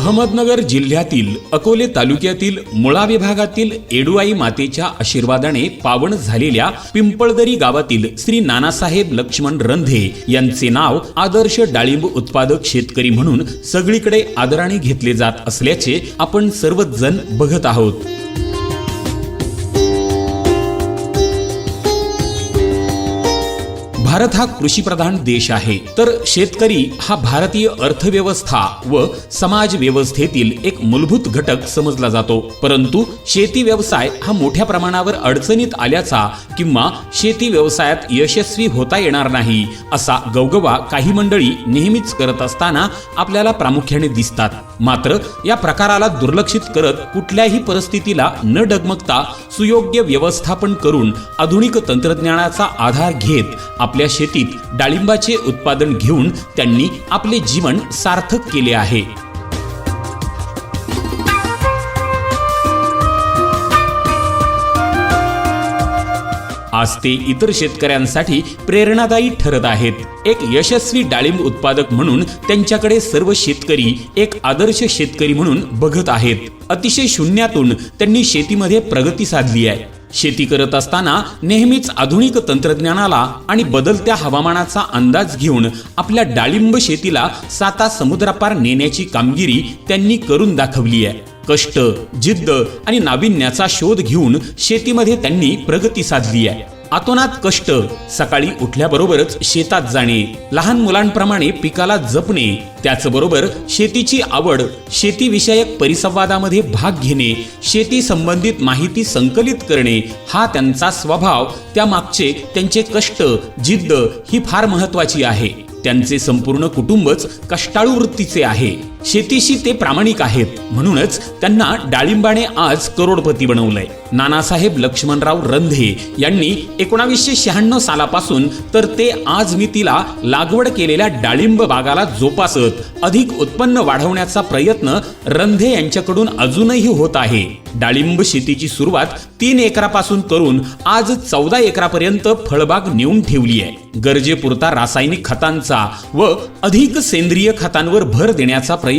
अहमदनगर जिल्ह्यातील अकोले तालुक्यातील मुळा विभागातील एडुआई मातेच्या आशीर्वादाने पावन झालेल्या पिंपळदरी गावातील श्री नानासाहेब लक्ष्मण रंधे यांचे नाव आदर्श डाळिंब उत्पादक शेतकरी म्हणून सगळीकडे आदराने घेतले जात असल्याचे आपण सर्वच जण बघत आहोत. भारत हा कृषीप्रधान देश आहे. तर शेतकरी हा भारतीय अर्थव्यवस्था व समाज व्यवस्थेतील एक मूलभूत घटक समजला जातो. परंतु शेती व्यवसाय हा मोठ्या प्रमाणावर अडचणीत आल्याचा किंवा शेती व्यवसायात यशस्वी होता येणार नाही असा गवगवा काही मंडळी नेहमीच करत असताना आपल्याला प्रामुख्याने दिसतात. मात्र या प्रकाराला दुर्लक्षित करत कुठल्याही परिस्थितीला न डगमगता सुयोग्य व्यवस्थापन करून आधुनिक तंत्रज्ञानाचा आधार घेत आपल्या शेतीत डाळिंबाचे उत्पादन घेऊन त्यांनी आपले जीवन सार्थक केले आहे. आज ते इतर शेतकऱ्यांसाठी प्रेरणादायी ठरत आहेत. एक यशस्वी डाळिंब उत्पादक म्हणून त्यांच्याकडे सर्व शेतकरी एक आदर्श शेतकरी म्हणून बघत आहेत. अतिशय शून्यातून त्यांनी शेतीमध्ये प्रगती साधली आहे. शेती करत असताना नेहमीच आधुनिक तंत्रज्ञानाला आणि बदलत्या हवामानाचा अंदाज घेऊन आपल्या डाळिंब शेतीला साता समुद्रापार नेण्याची कामगिरी त्यांनी करून दाखवली आहे. कष्ट जिद्द आणि नाविन्याचा शोध घेऊन शेतीमध्ये त्यांनी प्रगती साधली आहे. आतोनात कष्ट सकाळी उठल्याबरोबरच शेतात जाणे लहान मुलांप्रमाणे पिकाला जपणे त्याचबरोबर शेतीची आवड शेतीविषयक परिसंवादामध्ये भाग घेणे शेती संबंधित माहिती संकलित करणे हा त्यांचा स्वभाव त्यामागचे त्यांचे कष्ट जिद्द ही फार महत्वाची आहे. त्यांचे संपूर्ण कुटुंबच कष्टाळू वृत्तीचे आहे. शेतीशी ते प्रामाणिक आहेत. म्हणूनच त्यांना डाळिंबाने आज करोडपती बनवलंय. नानासाहेब लक्ष्मणराव रंधे यांनी एकोणावीसशे शहाण्णव सालापासून तर ते आज मी तिला लागवड केलेल्या डाळिंब बागाला जोपासत अधिक उत्पन्न वाढवण्याचा प्रयत्न रंधे यांच्याकडून अजूनही होत आहे. डाळिंब शेतीची सुरुवात तीन एकरापासून करून आज चौदा एकरापर्यंत फळबाग नेऊन ठेवली आहे. गरजेपुरता रासायनिक खतांचा व अधिक सेंद्रिय खतांवर भर देण्याचा प्रयत्न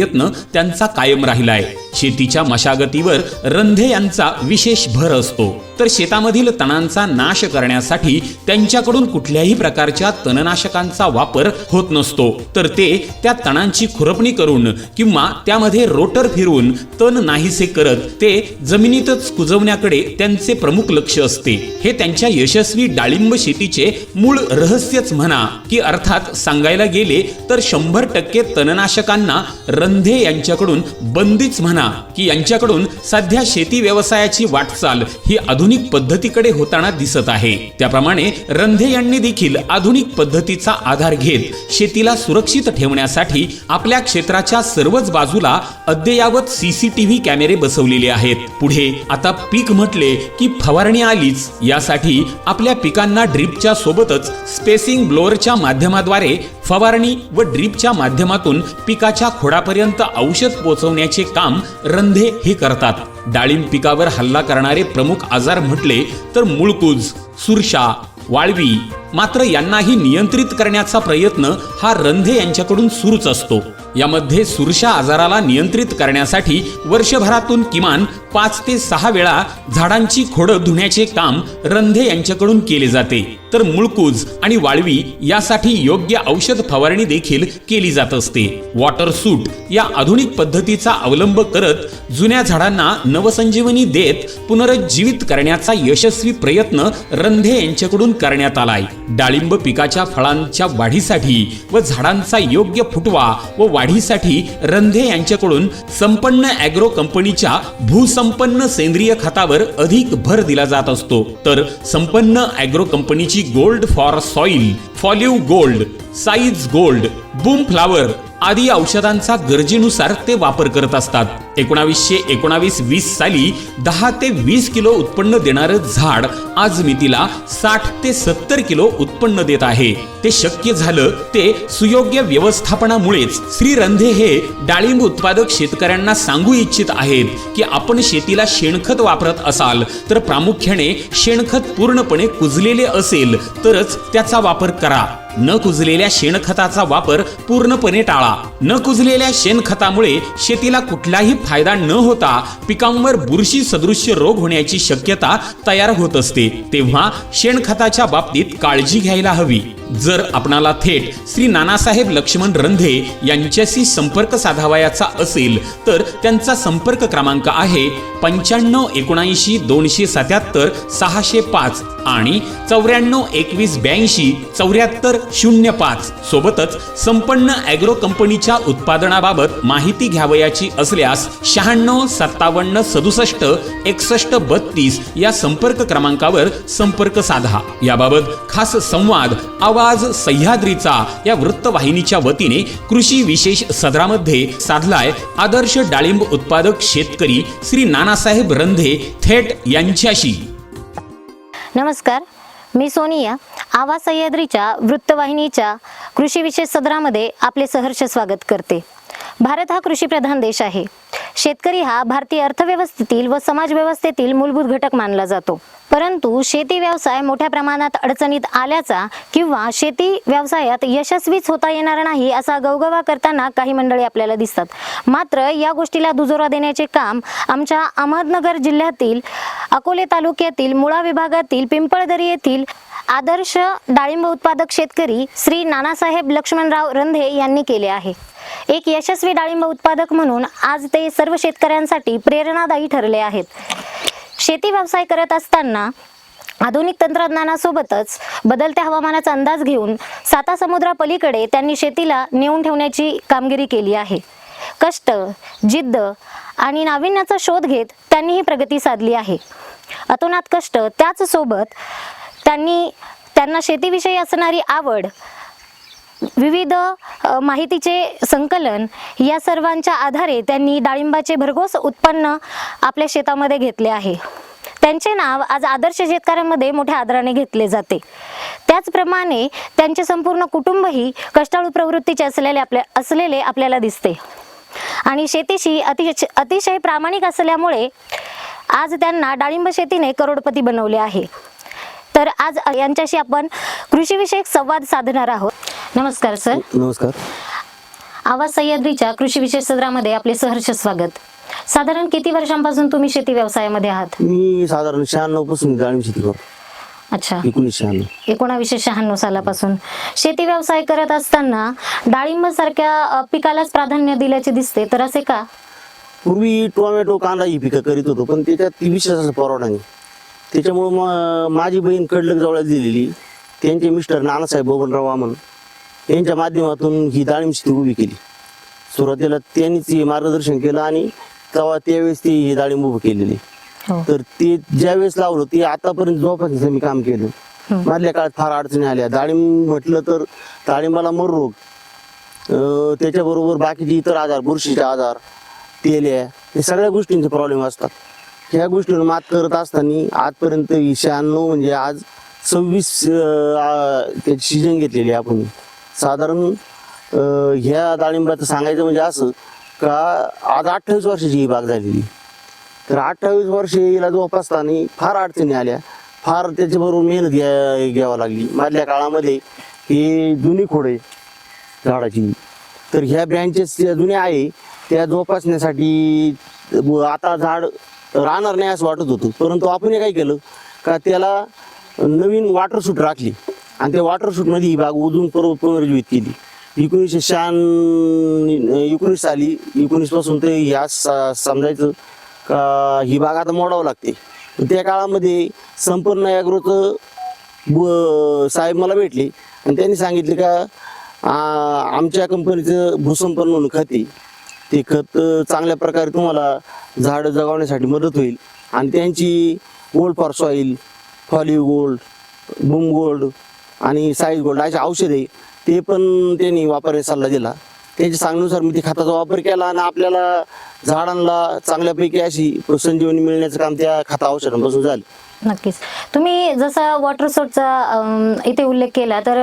त्यांचा कायम राहिलाय. शेतीच्या मशागतीवर रंधे यांचा विशेष भर असतो. तर शेतामधील तणांचा नाश करण्यासाठी त्यांच्याकडून कुठल्याही प्रकारच्या तणनाशकांचा वापर होत नसतो. तर ते त्या तणांची खुरपणी करून किंवा त्यामध्ये रोटर फिरवून तण नाहीसे करत ते जमिनीतच कुजवण्याकडे त्यांचे प्रमुख लक्ष असते. हे त्यांच्या यशस्वी डाळिंब शेतीचे मूळ रहस्यच म्हणा की अर्थात सांगायला गेले तर शंभर टक्के तणनाशकांना रंधे यांच्याकडून बंदीच म्हणा की यांच्याकडून सध्या शेती व्यवसायाची वाटचाल ही आधुनिक पद्धतीकडे होताना दिसत आहे. त्याप्रमाणे रंधे यांनी देखील आधुनिक पद्धतीचा आधार घेत शेतीला सुरक्षित ठेवण्यासाठी आपल्या क्षेत्राच्या सर्वच बाजूला अद्ययावत सीसीटीव्ही कॅमेरे बसवलेले आहेत. पुढे आता पीक म्हटले की फवारणी आलीच. यासाठी आपल्या पिकांना ड्रीपच्या सोबतच स्पेसिंग ब्लोअरच्या माध्यमाद्वारे फवारणी व ड्रीपच्या माध्यमातून पिकाच्या खोडापर्यंत औषध पोहोचवण्याचे काम रंधे हे करतात. डाळिंब पिकावर हल्ला करणारे प्रमुख आजार म्हटले तर मुळकूज सुरशा वाळवी मात्र यांनाही नियंत्रित करण्याचा प्रयत्न हा रंधे यांच्याकडून सुरूच असतो. यामध्ये सुरशा आजाराला नियंत्रित करण्यासाठी वर्षभरातून किमान पाच ते सहा वेळा झाडांची खोडं धुण्याचे काम रंधे यांच्याकडून केले जाते. तर मुळकूज आणि वाळवी यासाठी योग्य औषध फवारणी देखील केली जात असते. वॉटर सूट या आधुनिक पद्धतीचा अवलंब करत जुन्या झाडांना नवसंजीवनी देत पुनरुज्जीवित करण्याचा यशस्वी प्रयत्न रंधे यांच्याकडून करण्यात आलाय. डाळिंब पिकाच्या फळांच्या वाढीसाठी व झाडांचा योग्य फुटवा व वाढीसाठी रंधे यांच्याकडून संपन्न अॅग्रो कंपनीच्या भूसंपन्न सेंद्रिय खतावर अधिक भर दिला जात असतो. तर संपन्न अॅग्रो कंपनीची gold for soil फॉलिव gold size gold boom flower आदी औषधांचा गरजेनुसार ते वापर करत असतात. एकोणावीसशे एकोणावीस वीस साली दहा ते वीस किलो उत्पन्न देणारं झाड आज मितीला साठ ते सत्तर किलो उत्पन्न देत आहे. ते शक्य झालं ते सुयोग्य व्यवस्थापनामुळेच. श्री रंधे हे डाळिंब उत्पादक शेतकऱ्यांना सांगू इच्छित आहेत की आपण शेतीला शेणखत वापरत असाल तर प्रामुख्याने शेणखत पूर्णपणे कुजलेले असेल तरच त्याचा वापर करा. न कुजलेल्या शेणखताचा वापर पूर्णपणे टाळा. न कुजलेल्या शेणखतामुळे शेतीला कुठलाही फायदा न होता पिकांवर बुरशी सदृश्य रोग होण्याची शक्यता तयार होत असते. तेव्हा शेणखताच्या बाबतीत काळजी घ्यायला हवी. जर आपणाला थेट श्री नानासाहेब लक्ष्मण रंधे यांच्याशी संपर्क साधावयाचा असेल तर त्यांचा संपर्क क्रमांक आहे पंच्याण्णव एकोणऐंशी दोनशे सत्याहत्तर सहाशे पाच आणि चौऱ्याण्णव एकवीस ब्याऐंशी चौऱ्याहत्तर शून्य पाच सोबतच संपन्न ॲग्रो कंपनीच्या उत्पादनाबाबत माहिती घ्यावयाची असल्यास शहाण्णव सत्तावन्न सदुसष्ट एकसष्ट बत्तीस या संपर्क क्रमांकावर संपर्क साधा. याबाबत खास संवाद आवाज सह्याद्रीचा या वृत्तवाहिनीच्या वतीने कृषी विशेष सदरामध्ये साधलाय आदर्श डाळिंब उत्पादक शेतकरी श्री नानासाहेब रंधे थेट यांच्याशी. नमस्कार मी सोनिया आवाज सह्याद्रीच्या वृत्तवाहिनीच्या कृषी विशेष सदरामध्ये आपले सहर्ष स्वागत करते. भारत हा कृषीप्रधान देश आहे. शेतकरी हा भारतीय अर्थव्यवस्थेतील व समाज व्यवस्थेतील मूलभूत घटक मानला जातो. परंतु शेती व्यवसाय मोठ्या प्रमाणात अडचणीत आल्याचा किंवा शेती व्यवसायात यशस्वीच होता येणार नाही असा गवगवा करताना काही मंडळी आपल्याला दिसतात. मात्र या गोष्टीला दुजोरा देण्याचे काम आमच्या अहमदनगर जिल्ह्यातील अकोले तालुक्यातील मुळा विभागातील पिंपळदरी येथील आदर्श डाळिंब उत्पादक शेतकरी श्री नानासाहेब लक्ष्मणराव रंधे यांनी केले आहे. एक यशस्वी डाळिंब उत्पादक म्हणून आज ते सर्व शेतकऱ्यांसाठी प्रेरणादायी ठरले आहेत. शेती व्यवसाय करत असताना आधुनिक तंत्रज्ञानासोबतच बदलत्या हवामानाचा अंदाज घेऊन साता समुद्रापलीकडे त्यांनी शेतीला नेऊन ठेवण्याची कामगिरी केली आहे. कष्ट जिद्द आणि नाविन्याचा शोध घेत त्यांनी ही प्रगती साधली आहे. अतोनात कष्ट त्याच सोबत त्यांनी त्यांना शेतीविषयी असणारी आवड विविध माहितीचे संकलन या सर्वांच्या आधारे त्यांनी डाळिंबाचे भरघोस उत्पन्न आपल्या शेतामध्ये घेतले आहे. त्यांचे नाव आज आदर्श शेतकऱ्यांमध्ये मोठ्या आदराने घेतले जाते. त्याचप्रमाणे त्यांचे संपूर्ण कुटुंबही कष्टाळू प्रवृत्तीचे असलेले आपल्या असलेले आपल्याला दिसते. आणि शेतीशी अतिशय अतिशय प्रामाणिक असल्यामुळे आज त्यांना डाळिंब शेतीने करोडपती बनवले आहे. तर आज यांच्याशी आपण कृषीविषयक संवाद साधणार आहोत. नमस्कार सर. नमस्कार. आवाज सह्याद्रीच्या कृषी विशेष सदरामध्ये आपले सहर्ष स्वागत. साधारण किती वर्षांपासून तुम्ही शेती व्यवसायामध्ये आहात? मी साधारण शहाण्णवपासून डाळिंब शेती करतो. अच्छा. एकोणीस शहाण्णव. एकोणावीसशे शहाण्णव सालापासून. शेती व्यवसाय करत असताना डाळिंब सारख्या पिकालाच प्राधान्य दिल्याचे दिसते तर असे का? पूर्वी टोमॅटो कांदा ही पिकं करीत होतो पण त्याच्यात ती विशेष असं परवडा नाही. त्याच्यामुळं माझी बहीण कडलक जवळ दिलेली. त्यांचे मिस्टर नानासाहेब बबनराव वामन यांच्या माध्यमातून ही डाळिंब शेती उभी केली. सुरुवातीला त्यांनीच हे मार्गदर्शन केलं आणि तेव्हा त्यावेळेस ती ही डाळिंब उभी केलेली. हो. तर ते ज्या वेळेस लावलं ते आतापर्यंत जोपासण्याचं मी काम केलं. मधल्या काळात फार अडचणी आल्या. डाळिंब म्हटलं तर डाळिंबाला मर रोग. त्याच्याबरोबर बाकीचे इतर आजार बुरशीचे आजार तेल्या हे सगळ्या गोष्टींचे प्रॉब्लेम असतात. ह्या गोष्टीवर मात करत असताना आजपर्यंत ही शहाण्णव म्हणजे आज सव्वीस त्याची सीजन घेतलेली आपण. साधारण अं, ह्या डाळिंबाचं सांगायचं म्हणजे असं का आज अठ्ठावीस वर्षाची ही बाग झालेली. तर अठ्ठावीस वर्ष हिला जोपासताना फार अडचणी आल्या. फार त्याच्याबरोबर मेहनत घ्या घ्यावं लागली. मधल्या काळामध्ये ही जुनी खोडे झाडाची. तर ह्या ब्रँचेस ज्या जुन्या आहे त्या जोपासण्यासाठी व आता झाड राहणार नाही असं वाटत होतं. परंतु आपण हे काय केलं? का त्याला नवीन वॉटर सूट राखली. आणि त्या वॉटर सूटमध्ये ही बाग उजून परत पुनर्जीवित केली. एकोणीसशे शहाण्णव एकोणीस साली एकोणीसपासून ते ह्या समजायचं का ही बाग आता मोडावं लागते. त्या काळामध्ये संपूर्ण ॲग्रोचं ब साहेब मला भेटले. आणि त्यांनी सांगितले का आमच्या कंपनीचं भूसंपन्न म्हणून खत आहे. ते खत चांगल्या प्रकारे तुम्हाला झाडं जगवण्यासाठी मदत होईल. आणि त्यांची गोल्ड फॉर सॉईल फॉली गोल्ड बूम गोल्ड आणि साईज गोल्ड असे औषध ते पण त्यांनी वापरण्याचा सल्ला दिला. त्यांच्या सांगण्यानुसार मी ते खताचा वापर केला आणि आपल्याला झाडांना चांगल्यापैकी अशी संजीवनी मिळण्याचं काम त्या खता औषधांपासून झालं. नक्कीच. तुम्ही जसा वॉटर सोटचा इथे उल्लेख केला तर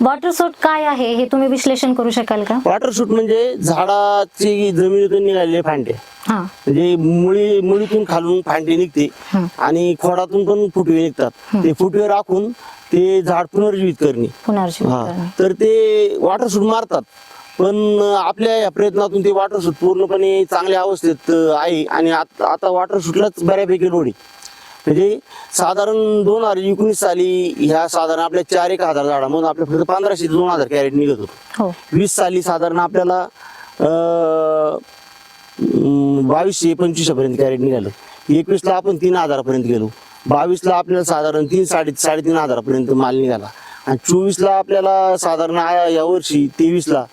वॉटर सोट काय आहे हे तुम्ही विश्लेषण करू शकाल का? वॉटर शूट म्हणजे झाडाची जमिनीतून निघालेले फांटे हा. म्हणजे मुळी मुळीतून खालून फांदी निघते हं. आणि खोडातून पण फुटवे निघतात. ते फुटवे राखून ते झाड पुनर्जीवित करणे. पुनर्जीवित हा. तर ते वॉटर शूट मारतात. पण आपल्या या प्रयत्नातून ते वॉटर शूट पूर्णपणे चांगल्या अवस्थेत अं, आहे. आणि आत- आता वॉटर शूटलाच बऱ्यापैकी लोड आहे. म्हणजे साधारण दोन हजार एकोणीस साली ह्या साधारण आपल्या चार एक हजार झाडामधून आपल्या फक्त पंधराशे ते दोन हजार कॅरेट निघत होतं. हो. वीस साली साधारण आपल्याला अं, बावीसशे पंचवीसशेपर्यंत कॅरेट निघालं. एकवीसला आपण तीन हजारापर्यंत गेलो. बावीसला आपल्याला साधारण तीन साडे साडेतीन हजारापर्यंत माल निघाला. आणि चोवीसला आपल्याला साधारण यावर्षी तेवीसला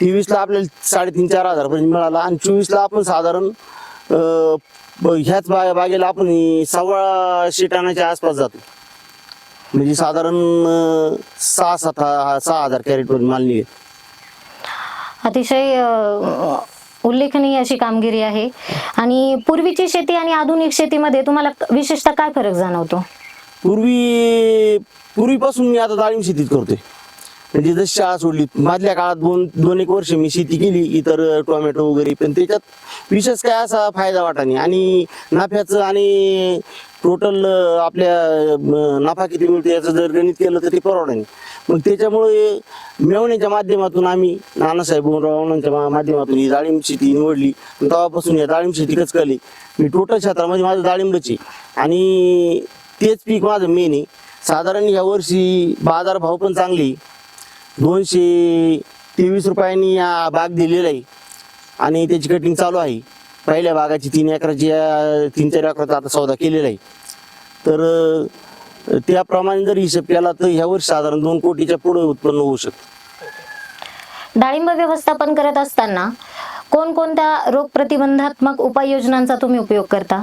तेवीसला आपल्याला साडेतीन चार हजारपर्यंत मिळाला. आणि चोवीसला आपण साधारण ह्याच बा बागेला आपण सव्वाशे टनाच्या आसपास जातो. म्हणजे साधारण सहा सात सहा हजार कॅरेटपर्यंत माल निघेल. अतिशय उल्लेखनीय अशी कामगिरी आहे. आणि पूर्वीची शेती आणि आधुनिक शेतीमध्ये तुम्हाला विशेषतः काय फरक जाणवतो? पूर्वी पूर्वीपासून मी आता डाळिंब शेतीत करतोय. म्हणजे जशी शाळा सोडली. मधल्या काळात दोन दोन एक वर्ष मी शेती केली इतर टोमॅटो वगैरे पण त्याच्यात विशेष काय असा फायदा वाटा नाही. आणि नफ्याचं आणि टोटल आपल्या नफा किती मिळतो याचं जर गणित केलं तर ते परवडा नाही. मग त्याच्यामुळे मेवण्याच्या माध्यमातून आम्ही नानासाहेब रावणांच्या मा- माध्यमातून ही डाळिंब शेती निवडली. तेव्हापासून या डाळिंब शेतीकच केली. मी टोटल क्षेत्रामध्ये माझं डाळिंबच आहे. आणि तेच पीक माझं मेन आहे. साधारण या वर्षी बाजारभाव पण चांगले दोनशे तेवीस रुपयांनी या बाग दिलेला आहे. आणि त्याची कटिंग चालू आहे. पहिल्या बागाची तीन एकराची तीन चार एकराचा आता सौदा केलेला आहे. तर त्याप्रमाणे जर हिशेब केला तर ह्या वर्षी साधारण दोन कोटीच्या पुढे उत्पन्न होऊ शकतं. डाळिंब व्यवस्थापन करत असताना कोणकोणत्या रोग प्रतिबंधात्मक उपाययोजनांचा तुम्ही उपयोग करता?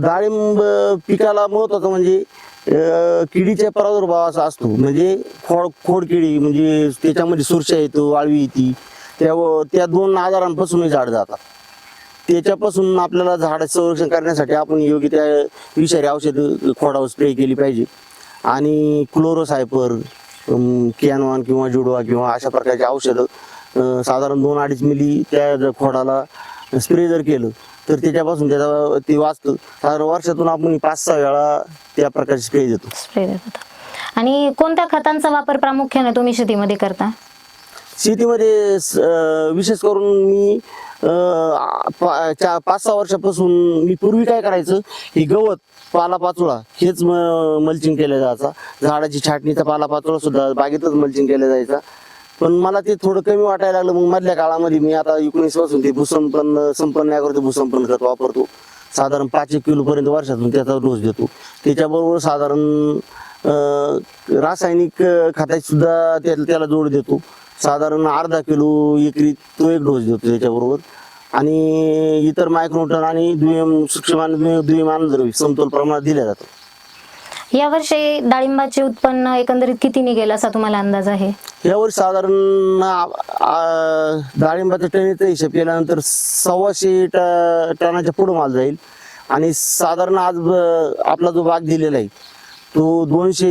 डाळिंब पिकाला महत्वाचं म्हणजे किडीच्या प्रादुर्भावाचा असतो. म्हणजे खोड खोडकिडी म्हणजे त्याच्यामध्ये सुरशा येतो वाळवी येते. त्या त्या दोन आजारांपासूनही झाड जातात. त्याच्यापासून आपल्याला झाड संरक्षण करण्यासाठी आपण योग्य त्या विषारी औषधं खोडावर स्प्रे केली पाहिजे. आणि क्लोरोसायपर कॅनवान किंवा जुडवा किंवा अशा प्रकारचे औषधं साधारण दोन अडीच मिली त्या खोडाला स्प्रे जर केलं तर त्याच्यापासून त्याचा ते वाचतं. साधारण वर्षातून आपण पाच सहा वेळा त्या प्रकारचे स्प्रे देतो. स्प्रे देत आणि कोणत्या खतांचा वापर प्रामुख्याने तुम्ही शेतीमध्ये करता? शेतीमध्ये स- अं, विशेष करून मी अं, पा- चा- पाच सहा वर्षापासून मी पूर्वी काय करायचं हे गवत पाला पाचोळा हेच मल्चिंग केलं जायचा. झाडाची छाटणीचा पाला पाचोळा सुद्धा बागेतच मल्चिंग केलं जायचा. पण मला ते थोडं कमी वाटायला लागलं. मग मधल्या काळामध्ये मी आता एकोणीसपासून ते भूसंपन्न संपन्न करतो भूसंपन्न खत वापरतो. साधारण पाच एक किलो पर्यंत वर्षातून त्याचा डोस देतो. त्याच्याबरोबर साधारण रासायनिक खताची सुद्धा त्याला जोड देतो. साधारण अर्धा किलो एकरी तो एक डोस देतो त्याच्याबरोबर. आणि इतर मायक्रोटन आणि दुय्यम सूक्ष्म आणि दुय्यम दुय्यम समतोल प्रमाणात दिल्या जातो यावर्षी डाळिंबाचे उत्पन्न एकंदरीत किती निघेल असा तुम्हाला अंदाज आहे? यावर्षी साधारण आ- आ- डाळिंबाचा टनीचा हिशेब केल्यानंतर सव्वाशे ट- टनाच्या पुढं माल जाईल. आणि साधारण आज ब- आपला जो बाग दिलेला आहे तो दोनशे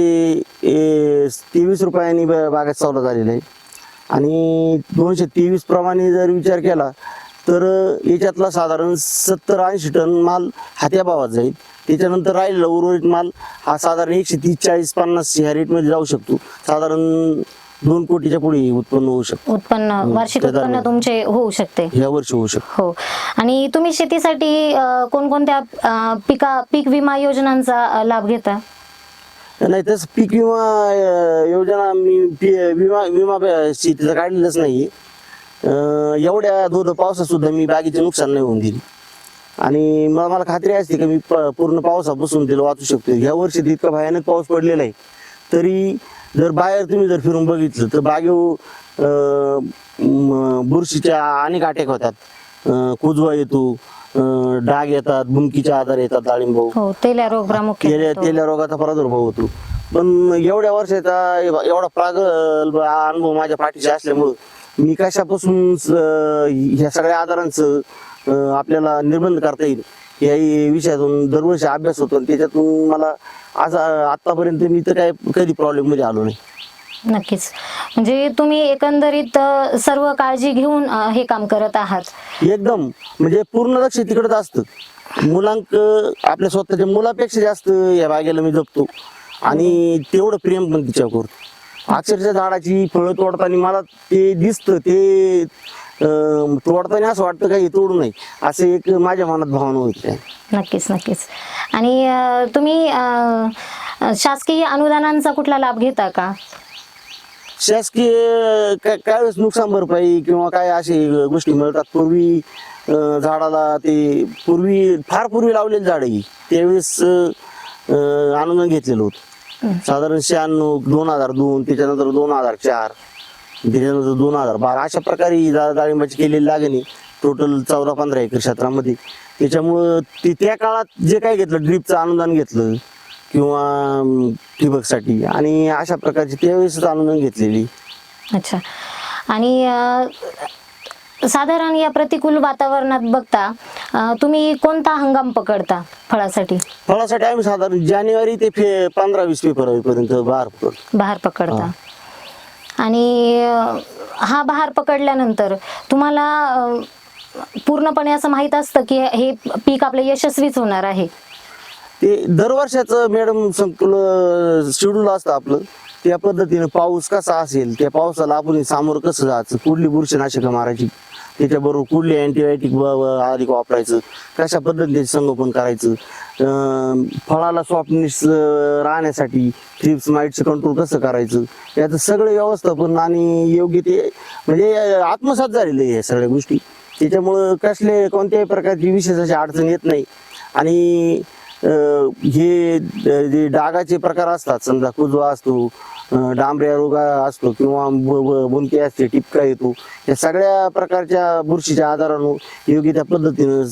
ए, तेवीस रुपयांनी ब- बागात सौदा झालेला आहे. आणि दोनशे तेवीस प्रमाणे जर विचार केला तर याच्यातला साधारण सत्तर ऐंशी टन माल हात्या भावात जाईल. त्याच्यानंतर राहिलेला उर्वरित माल हा साधारण एकशे तीस चाळीस पन्नास ह्या रेटमध्ये जाऊ शकतो. साधारण दोन कोटीच्या पुढे उत्पन्न होऊ शकतं. उत्पन्न वार्षिक त्या उत्पन्न. तुमचे होऊ शकते. ह्या वर्षी होऊ शकतं. हो. आणि तुम्ही शेतीसाठी कोणकोणत्या पिका पीक विमा योजनांचा लाभ घेता? नाही तसं पीक विमा योजना मी विमा विमा शेतीचा काढलेलाच नाही एवढ्या धोध पावसात सुद्धा मी बागेचे नुकसान नाही होऊन दिली. आणि मला मला खात्री असते की मी पूर्ण पावसापासून तिला वाचू शकतो. ह्या वर्षी इतका भयानक पाऊस पडलेला आहे. तरी जर बाहेर तुम्ही जर फिरून बघितलं तर म, बुरशीच्या अनेक अटॅक होतात. कुजवा येतो डाग येतात बुंकीचे आजार येतात डाळिंब हो तेल्या रोग तेल्या रोगाचा प्रादुर्भाव होतो. पण एवढ्या वर्षाचा एवढा प्रागल्भ अनुभव माझ्या पाठीशी असल्यामुळं मी कशापासून ह्या सगळ्या आजारांचं आपल्याला निर्बंध करता येईल. या विषयातून दरवर्षी अभ्यास होतो आणि त्याच्यातून मला असं आतापर्यंत मी तर काय कधी प्रॉब्लेममध्ये आलो नाही. नक्कीच. म्हणजे तुम्ही एकंदरीत सर्व काळजी घेऊन हे काम करत आहात. एकदम. म्हणजे पूर्ण लक्ष तिकडेच असतं. मुलांक आपल्या स्वतःच्या मुलापेक्षा जास्त या बागेला मी जपतो. आणि तेवढं प्रेम पण तिच्यावर. करतो अक्षरशः झाडाची फळं तोडताना मला ते दिसतं ते तोडताना असं वाटतं काही तोडू नये. असं एक माझ्या मनात भावना होती. नक्कीच नक्कीच. आणि तुम्ही शासकीय अनुदानांचा कुठला लाभ घेता का? शासकीय काय वेळेस नुकसान भरपाई किंवा काय असे गोष्टी मिळतात? पूर्वी झाडाला ते पूर्वी फार पूर्वी लावलेली झाड ही. त्यावेळेस अनुदान घेतलेलं होतं. साधारण शहाण्णव दोन हजार दोन त्याच्यानंतर दोन हजार चार. त्याच्यानंतर दोन हजार बारा. अशा प्रकारे ही डा- डाळिंबाची केलेली लागणी टोटल चौदा पंधरा एकर क्षेत्रामध्ये. त्याच्यामुळं ते त्या काळात जे काय घेतलं ड्रीपचं अनुदान घेतलं किंवा अं, ठिबकसाठी. आणि अशा प्रकारची त्यावेळेसच अनुदान घेतलेली. अच्छा. आणि अ, साधारण या प्रतिकूल वातावरणात बघता अ, तुम्ही कोणता हंगाम पकडता फळासाठी? फळासाठी आम्ही साधारण जानेवारी ते फे पंधरा वीस फेब्रुवारीपर्यंत बहार पकडतो. बहार पकडता. आणि हा बहार पकडल्यानंतर तुम्हाला पूर्णपणे असं माहीत असतं की हे पीक आपलं यशस्वीच होणार आहे? ते दरवर्षाचं मॅडम संकुल शेड्यूल असतं आपलं. त्या पद्धतीनं पाऊस कसा असेल त्या पावसाला आपण सामोरं कसं जायचं? कुठली बुरशीनाशकं मारायची? त्याच्याबरोबर कुठले अँटीबायोटिक अधिक वापरायचं? कशा पद्धतीने संगोपन करायचं? फळाला सॉफ्टनेस राहण्यासाठी थ्रिप्स माइटचं कंट्रोल कसं करायचं? याचं सगळं व्यवस्थापन आणि योग्य ते म्हणजे आत्मसात झालेलं आहे या सगळ्या गोष्टी. त्याच्यामुळं कसले कोणत्याही प्रकारची विशेष अशी अडचण येत नाही. आणि हे जे डागाचे प्रकार असतात समजा कुजवा असतो डांबऱ्या रोग असतो किंवा ब- असते टिपका येतो या सगळ्या प्रकारच्या बुरशीच्या आजारानं योग्य त्या पद्धतीनं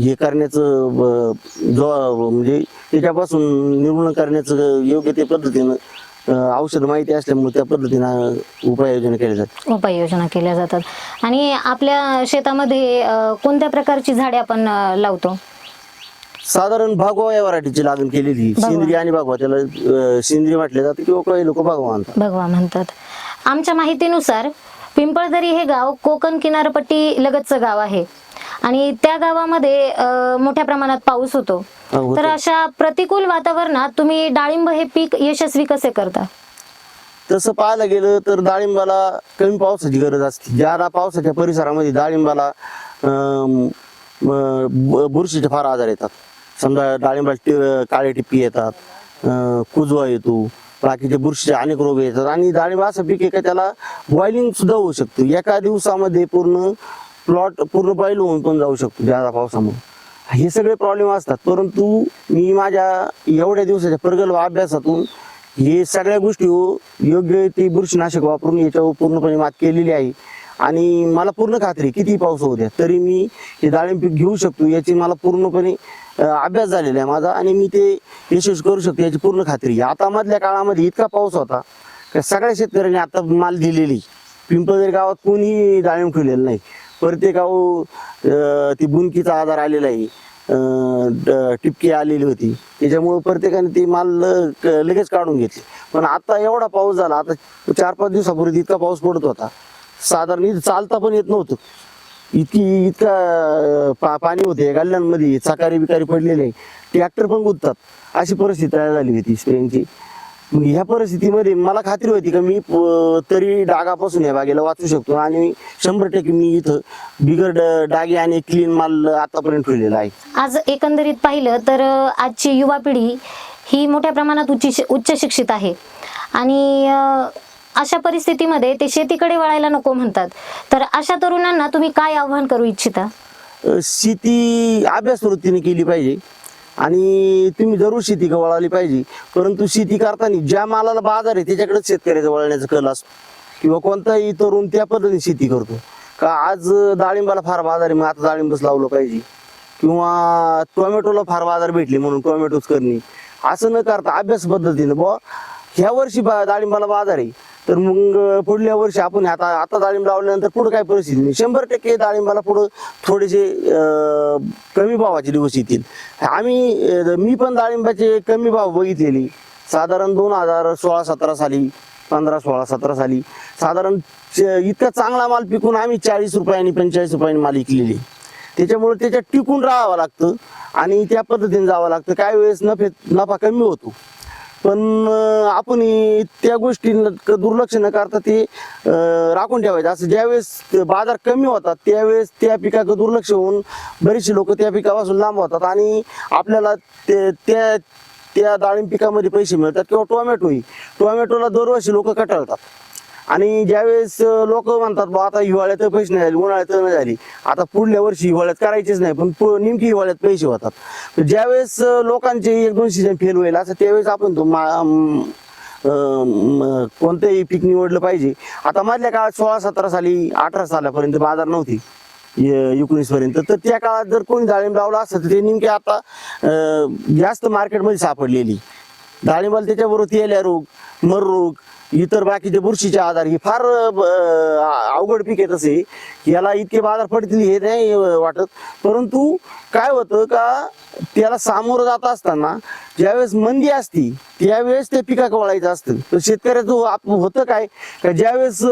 हे करण्याचं ब- जो म्हणजे त्याच्यापासून निर्मूलन करण्याचं योग्य ते पद्धतीनं औषध माहिती असल्यामुळे त्या पद्धतीनं उपाययोजना केल्या जातात. उपाययोजना केल्या जातात. आणि आपल्या शेतामध्ये कोणत्या प्रकारची झाडे आपण लावतो? साधारण भागवा या व्हरायटीची लागण केलेली भगवा. सेंद्रिय आणि भागवा. त्याला अं, सेंद्रिय म्हटले जाते किंवा काही लोक भागवा म्हणतात. भगवा म्हणतात. आमच्या माहितीनुसार पिंपळदरी हे गाव कोकण किनारपट्टी लगतचं गाव आहे. आणि त्या गावामध्ये अ, मोठ्या प्रमाणात पाऊस होतो. हा, होतो. तर अशा प्रतिकूल वातावरणात तुम्ही डाळिंब हे पीक यशस्वी कसे करता? तसं पाहायला गेलं तर डाळिंबाला कमी पावसाची गरज असते. ज्यादा पावसाच्या परिसरामध्ये डाळिंबाला अं, बुरशीचे फार आजार येतात. समजा डाळिंबाची काळे टिप्पी येतात कुजवा येतो बाकीचे बुरशीचे अनेक रोग येतात आणि डाळिंब असं पीक आहे का त्याला बॉइलिंग सुद्धा होऊ शकतो. एका दिवसामध्ये पूर्ण प्लॉट पूर्ण बॉईल होऊन पण जाऊ शकतो ज्यादा पावसामुळे. हे सगळे प्रॉब्लेम असतात. परंतु मी माझ्या एवढ्या दिवसाच्या प्रगल्भ अभ्यासातून हे सगळ्या गोष्टी हो, योग्य ती बुरशीनाशक वापरून याच्यावर पूर्णपणे मात केलेली आहे. आणि मला पूर्ण खात्री किती पाऊस होऊ द्या तरी मी हे डाळिंब पीक घेऊ शकतो. याची मला पूर्णपणे अभ्यास झालेला आहे माझा आणि मी ते यशस्वी करू शकतो याची पूर्ण खात्री आहे. आता मधल्या काळामध्ये इतका पाऊस होता का सगळ्या शेतकऱ्यांनी आता माल दिलेली. पिंपळदरी गावात कोणी डाळिंब ठेवलेलं नाही. प्रत्येकावर ती बुनकीचा आजार आलेला आहे. टिपकी आलेली होती. त्याच्यामुळे प्रत्येकाने ती माल लगेच काढून घेतली. पण आता एवढा पाऊस झाला आता चार पाच दिवसापूर्वी इतका पाऊस पडत होता. साधारण चालता पण येत नव्हतं. इतकी इतका पा पाणी होते. गल्ल्यांमध्ये चकारी बिकारी पडलेले ट्रॅक्टर पण गुंततात. अशी परिस्थिती तयार झाली होती स्पेनची. ह्या परिस्थितीमध्ये मला खात्री होती का मी प- तरी डागापासून या बागेला वाचू शकतो. आणि शंभर टक्के मी इथं बिगर ड- डागे आणि क्लीन माल आतापर्यंत ठेवलेला आहे. आज एकंदरीत पाहिलं तर आजची युवा पिढी ही मोठ्या प्रमाणात उच्च शि- उच्च शिक्षित आहे. आणि अशा परिस्थितीमध्ये ते शेतीकडे वळायला नको म्हणतात. तर अशा तरुणांना तुम्ही काय आव्हान करू इच्छिता? शेती अभ्यास वृत्तीने केली पाहिजे. आणि तुम्ही जरूर शेती वळाली पाहिजे. परंतु शेती करताना ज्या मालाला बाजार आहे त्याच्याकडे शेतकऱ्याचा वळण्याचा कल असतो. किंवा कोणताही तरुण त्या पद्धतीने शेती करतो. का आज डाळिंबाला फार बाजार आहे मग आता डाळिंबच लावलं पाहिजे. किंवा टोमॅटोला फार बाजार भेटले म्हणून टोमॅटोच करणे. असं न करता अभ्यास पद्धतीनं बुवा ह्या वर्षी बा डाळिंबाला बाजार आहे. तर मग पुढल्या वर्षी आपण आता आता डाळिंब लावल्यानंतर पुढे काय परिस्थिती नाही. शंभर टक्के डाळिंबाला पुढं थोडेसे कमी भावाचे दिवस येतील. आम्ही मी पण डाळिंबाचे कमी भाव बघितलेली. साधारण दोन हजार सोळा सतरा साली पंधरा सोळा सतरा साली साधारण च- इतका चांगला माल पिकून आम्ही चाळीस रुपयांनी पंचेचाळीस रुपयांनी माल विकलेली. त्याच्यामुळे त्याच्यात टिकून राहावं लागतं आणि त्या पद्धतीने जावं लागतं. काही वेळेस नफे नफा कमी होतो. पण आपण त्या गोष्टी दुर्लक्ष न करता ते राखून ठेवायचं. असं ज्यावेळेस ते बाजार कमी होतात त्यावेळेस त्या पिकाकडे दुर्लक्ष होऊन बरेचसे लोक त्या पिकापासून लांब होतात आणि आपल्याला ते त्या त्या डाळिंब पिकामध्ये पैसे मिळतात किंवा टोमॅटोही. टोमॅटोला दरवर्षी लोक कटाळतात. आणि ज्यावेळेस लोक म्हणतात बा आता हिवाळ्यात पैसे नाही झाले उन्हाळ्यात नाही झाली. आता पुढल्या वर्षी हिवाळ्यात करायचेच नाही पण पु- नेमकी हिवाळ्यात पैसे होतात. ज्यावेळेस लोकांचे एक दोन सीजन फेल होईल असं त्यावेळेस आपण तो मा- कोणतंही पीक निवडलं पाहिजे. आता मधल्या काळात सोळा सतरा साली अठरा सालापर्यंत बाजार नव्हती एकोणीस पर्यंत. तर त्या काळात जर कोणी डाळिंब लावलं असं तर ते नेमके आता जास्त मार्केटमध्ये सापडलेली. डाळिंबाला त्याच्याबरोबर तेल्या रोग मर रोग इतर बाकीचे बुरशीचे आजार हे फार अवघड पीक आहे तसे. याला इतके बाजार पडतील हे नाही वाटत. परंतु काय होतं का त्याला सामोरं जात असताना ज्यावेळेस मंदी असती त्यावेळेस ते पिकाक वळायचं असतं. तर शेतकऱ्याचं आप- होतं काय का ज्यावेळेस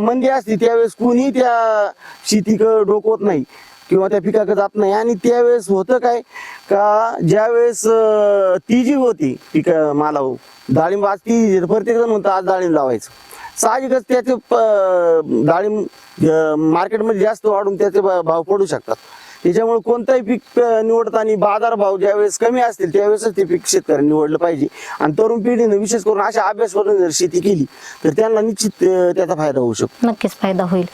मंदी असती त्यावेळेस कुणी त्या शेतीकडं डोकवत नाही. किंवा त्या पिकाकडे जात नाही. आणि त्यावेळेस होतं काय? का ज्यावेळेस ती जी होती पिक माला डाळिंब आज ती प्रत्येक जण म्हणतो आज डाळिंब लावायचं. साहजिकच त्याचे डाळिंब मार्केटमध्ये जास्त वाढून त्याचे भाव पडू शकतात. त्याच्यामुळे कोणताही पीक निवडताना बाजार भाव ज्यावेळेस कमी असतील त्यावेळेसच ते पीक शेतकऱ्यांनी निवडलं पाहिजे. आणि तरुण पिढीने विशेष करून अशा अभ्यास करून जर शेती केली तर त्यांना निश्चित त्याचा फायदा होऊ शकतो. नक्कीच फायदा होईल.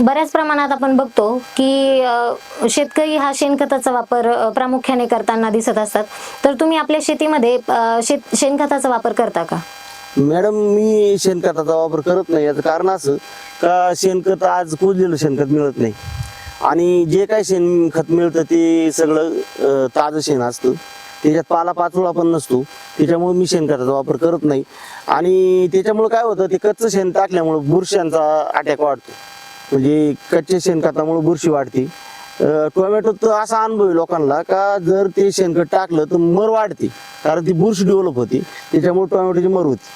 बऱ्याच प्रमाणात आपण बघतो की शेतकरी हा शेणखताचा वापर प्रामुख्याने करताना दिसत असतात. तर तुम्ही आपल्या शेतीमध्ये शेत शेणखताचा वापर करता का? मॅडम मी शेणखताचा वापर करत नाही. याचं कारण असं का शेणखत आज कुजलेलं शेणखत मिळत नाही. आणि जे काय शेणखत मिळतं ते सगळं ताजं शेण असतं. त्याच्यात पाला पाचोळा पण नसतो. त्याच्यामुळे मी शेणखताचा वापर करत नाही. आणि त्याच्यामुळे काय होतं ते कच्चं शेण टाकल्यामुळं बुरशांचा अटॅक वाढतो. म्हणजे कच्च्या शेणखतामुळे बुरशी वाढते. अं, टोमॅटो तर असा अनुभव आहे लोकांना का जर ते शेणखत टाकलं तर मर वाढते. कारण ती बुरशी डेव्हलप होते. त्याच्यामुळे टोमॅटोची मर होती.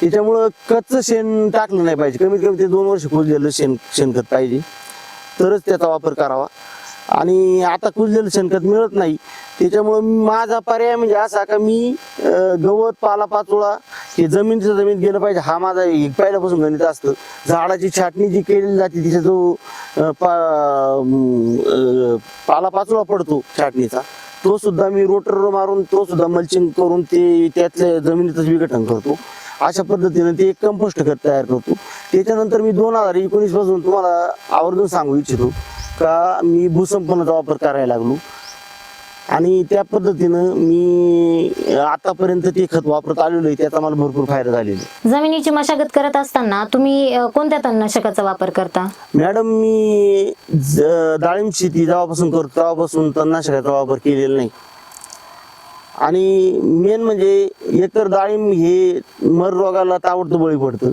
त्याच्यामुळं कच्चं शेण टाकलं नाही पाहिजे. कमीत कमी ते दोन वर्ष कुजलेलं शेण शेणखत पाहिजे. तरच त्याचा वापर करावा. आणि आता कुजलेलं शेणखत मिळत नाही. त्याच्यामुळं माझा पर्याय म्हणजे असा का मी गवत पालापाचोळा की जमिनीचं जमीन गेलं पाहिजे. हा माझा एक पहिल्यापासून गणित असतं. झाडाची छाटणी जी केली जाते तिचा जो पा पाला पडतो छाटणीचा तो सुद्धा मी रोटर मारून तो सुद्धा मल्चिंग करून ते त्यातल्या जमिनीतच विघटन करतो. अशा पद्धतीने ते एक कंपोस्ट खत तयार करतो. त्याच्यानंतर मी दोन हजार एकोणीसपासून तुम्हाला आवर्जून सांगू इच्छितो का मी भूसंपन्नाचा वापर करायला लागलो. आणि त्या पद्धतीनं मी आतापर्यंत ते खत वापरत आलेलो आहे त्याचा मला भरपूर फायदा झालेला आहे. जमिनीची मशागत करत असताना तुम्ही अ, कोणत्या तणनाशकाचा वापर करता? मॅडम मी ज- डाळिंब शेती जेव्हापासून करतो तेव्हापासून तणनाशकाचा वापर केलेला नाही. आणि मेन म्हणजे एकतर डाळिंब हे मर रोगाला ताबडतोब बळी पडतं.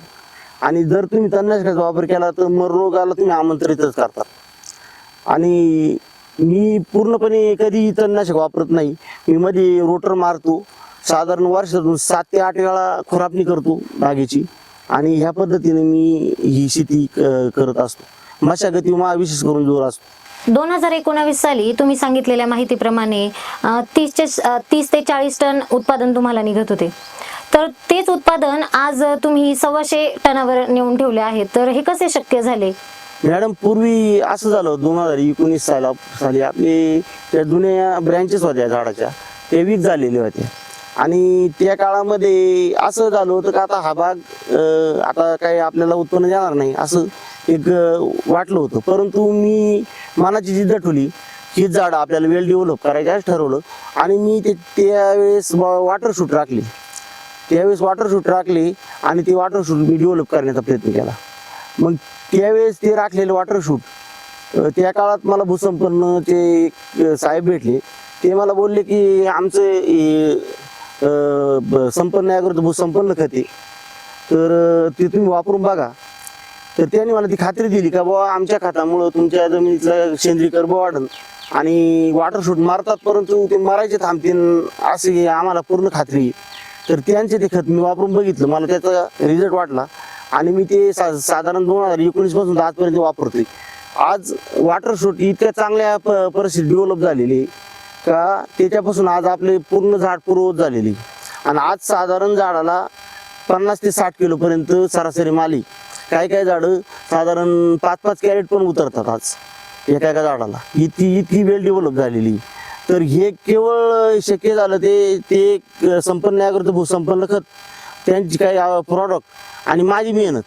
आणि जर तुम्ही तणनाशकाचा वापर केला तर मर रोगाला तुम्ही आमंत्रितच करतात आणि मी पूर्णपणे कधी तणनाशक वापरत नाही. मी मध्ये रोटर मारतो साधारण वर्षातून सात ते आठ वेळा खुरापणी करतो बागेची. आणि ह्या पद्धतीने मी ही शेती करत असतो. मशागती मा विशेष करून जोर असतो. दोन हजार एकोणावीस साली तुम्ही सांगितलेल्या माहितीप्रमाणे अ, तीसचे तीस ते चाळीस टन उत्पादन तुम्हाला निघत होते. तर तेच उत्पादन आज तुम्ही सव्वाशे टनावर नेऊन ठेवले आहे. तर हे कसे शक्य झाले? मॅडम पूर्वी असं झालं दोन हजार एकोणीस साला साली आपले त्या जुन्या ब्रँचेस होत्या झाडाच्या त्या वीक झालेल्या होत्या आणि त्या काळामध्ये असं झालं होतं का आता हा भाग अं, आता काही आपल्याला उत्पन्न देणार नाही असं एक अं, वाटलं होतं. परंतु मी मनाची जिद्द ठेवली हीच झाडं आपल्याला वेल डेव्हलप करायचं असं ठरवलं. आणि मी ते त्यावेळेस वॉटर शूट राखली. त्यावेळेस वॉटर शूट राखली आणि ते वॉटर शूट मी डेव्हलप करण्याचा प्रयत्न केला. मग त्यावेळेस ते राखलेलं वॉटर शूट त्या काळात मला भूसंपन्न ते एक, साहेब भेटले ते मला बोलले की आमचं हे, ब- संपन्न याकरता भूसंपन्न खते तर ते तुम्ही वापरून बघा. तर त्यांनी मला ती खात्री दिली का बाबा आमच्या खतामुळं तुमच्या जमिनीचं सेंद्रिय कर्ब वाढन आणि वॉटर शूट मारतात परंतु ते मारायचे थांबतील अशी आम्हाला पूर्ण खात्री तर त्यांचे ते खत मी वापरून बघितलं. मला त्याचा रिझल्ट वाटला. आणि मी ते सा साधारण दोन हजार एकोणीसपासून तर आजपर्यंत वापरतोय. आज वॉटर शूट इतक्या चांगल्या प परिस्थिती डेव्हलप झालेली आहे. का त्याच्यापासून आज आपले पूर्ण झाड पूर्वत झालेली आणि आज साधारण झाडाला पन्नास ते साठ किलोपर्यंत सरासरी माली काही काही झाडं साधारण पाच पाच कॅरेट पण उतरतात आज एका एका झाडाला. इतकी इतकी वेल डेव्हलप झालेली तर हे केवळ शक्य झालं ते ते एक संपन्न अग्रत भूसंपन्न खत. त्यांची काही प्रॉडक्ट आणि माझी मेहनत.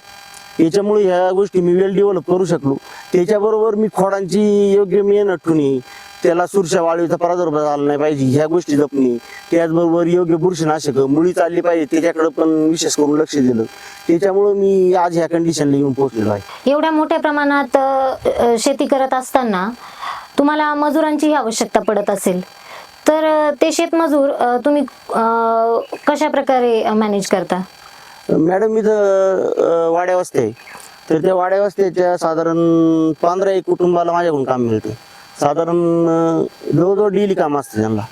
याच्यामुळे ह्या गोष्टी मी वेल डेव्हलप करू शकलो. त्याच्याबरोबर मी खोडांची योग्य मेहनत ठेवणे त्याला सुरशा वाळीचा प्रादुर्भाव झाला नाही पाहिजे ह्या गोष्टी जपणे. त्याचबरोबर योग्य बुरशीनाशक मुळी चालली पाहिजे त्याच्याकडे पण विशेष करून लक्ष दिलं. त्याच्यामुळं मी आज ह्या कंडिशनला येऊन पोहोचलेलो आहे. एवढ्या मोठ्या प्रमाणात शेती करत असताना तुम्हाला मजुरांचीही आवश्यकता पडत असेल. तर ते शेतमजूर तुम्ही कशा प्रकारे मॅनेज करता? मॅडम इथं अं, वाड्या वस्ते आहे तर त्या वाड्या वस्त्याच्या साधारण पंधरा एक कुटुंबाला माझ्याकडून काम मिळतं. साधारण जवळजवळ डेली काम असतं त्यांना.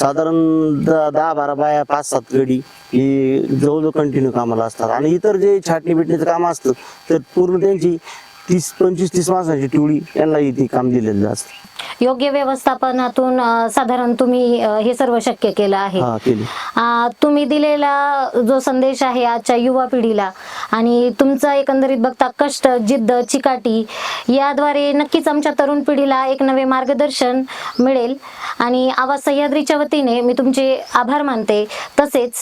साधारण दहा दहा बारा बाया पाच सात गडी ही जवळजवळ कंटिन्यू कामाला असतात. आणि इतर जे छाटणी बिटणीचं काम असतं तर पूर्ण त्यांची तीस पंचवीस तीस माणसांची टोळी यांना इथे काम दिलेलं असतं. योग्य व्यवस्थापनातून अ, साधारण तुम्ही अ, हे सर्व शक्य केलं आहे. हा केली. आ, तुम्ही दिलेला जो संदेश आहे आजच्या युवा पिढीला आणि तुमचा एकंदरीत बघता कष्ट जिद्द चिकाटी याद्वारे नक्कीच आमच्या तरुण पिढीला एक नवे मार्गदर्शन मिळेल. आणि आवाज सह्याद्रीच्या वतीने मी तुमचे आभार मानते. तसेच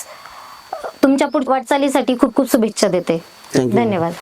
तुमच्या पुढच्या वाटचालीसाठी खूप खूप शुभेच्छा देते. Thank you. धन्यवाद.